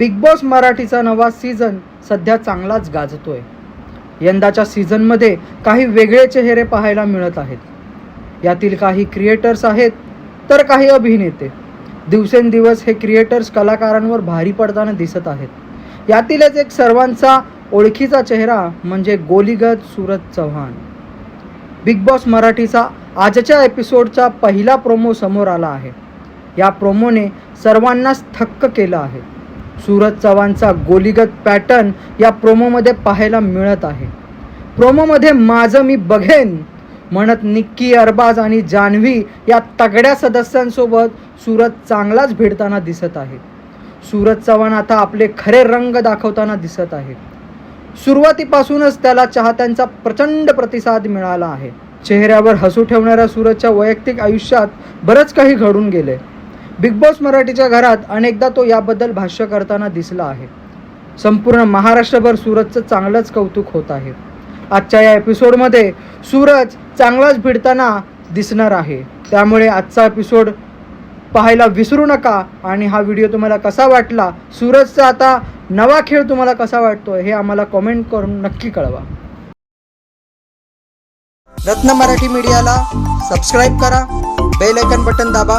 Big Boss मराठीचा नवा season सध्या चांगलाच गाजतोय. यंदाच्या सीझनमध्ये काही वेगळे चेहरे पाहायला मिळत आहेत. यातील काही क्रिएटर्स आहेत तर काही अभिनेते. दिवसेंदिवस हे क्रिएटर्स कलाकारांवर भारी पडताना दिसत आहेत. यातीलच एक सर्वांचा ओळखीचा चेहरा म्हणजे गोलीगत सूरज चव्हाण. बिग बॉस मराठीचा आजच्या एपिसोडचा पहिला प्रोमो समोर आला आहे. या प्रोमोने सर्वांनाच थक्क केलं आहे. सूरज चव्हाणचा गोलीगत पॅटर्न या प्रोमोमध्ये पाहायला मिळत आहे. प्रोमोमध्ये माझं मी बघेन म्हणत निक्की अरबाज आणि जान्हवी या तगड्या सदस्यांसोबत सूरज चांगलाच भिडताना दिसत आहे. सूरज चव्हाण आता आपले खरे रंग दाखवताना दिसत आहे. सुरुवातीपासूनच त्याला चाहत्यांचा प्रचंड प्रतिसाद मिळाला आहे. चेहऱ्यावर हसू ठेवणाऱ्या सूरजच्या वैयक्तिक आयुष्यात बरंच काही घडून गेले बिग बॉस मराठीच्या घरात अनेकदा तो याबद्दल भाष्य करताना दिसला आहे. संपूर्ण महाराष्ट्रभर सूरजचं चांगलंच कौतुक होत आहे. आजच्या या एपिसोडमध्ये सूरज चांगलाच भिडताना दिसणार आहे. त्यामुळे आजचा एपिसोड पाहायला विसरू नका आणि हा व्हिडिओ तुम्हाला कसा वाटला सूरजचा आता नवा खेळ तुम्हाला कसा वाटतो हे आम्हाला कमेंट करून नक्की कळवा. रत्न मराठी मीडियाला सबस्क्राईब करा बेल आयकन बटन दाबा.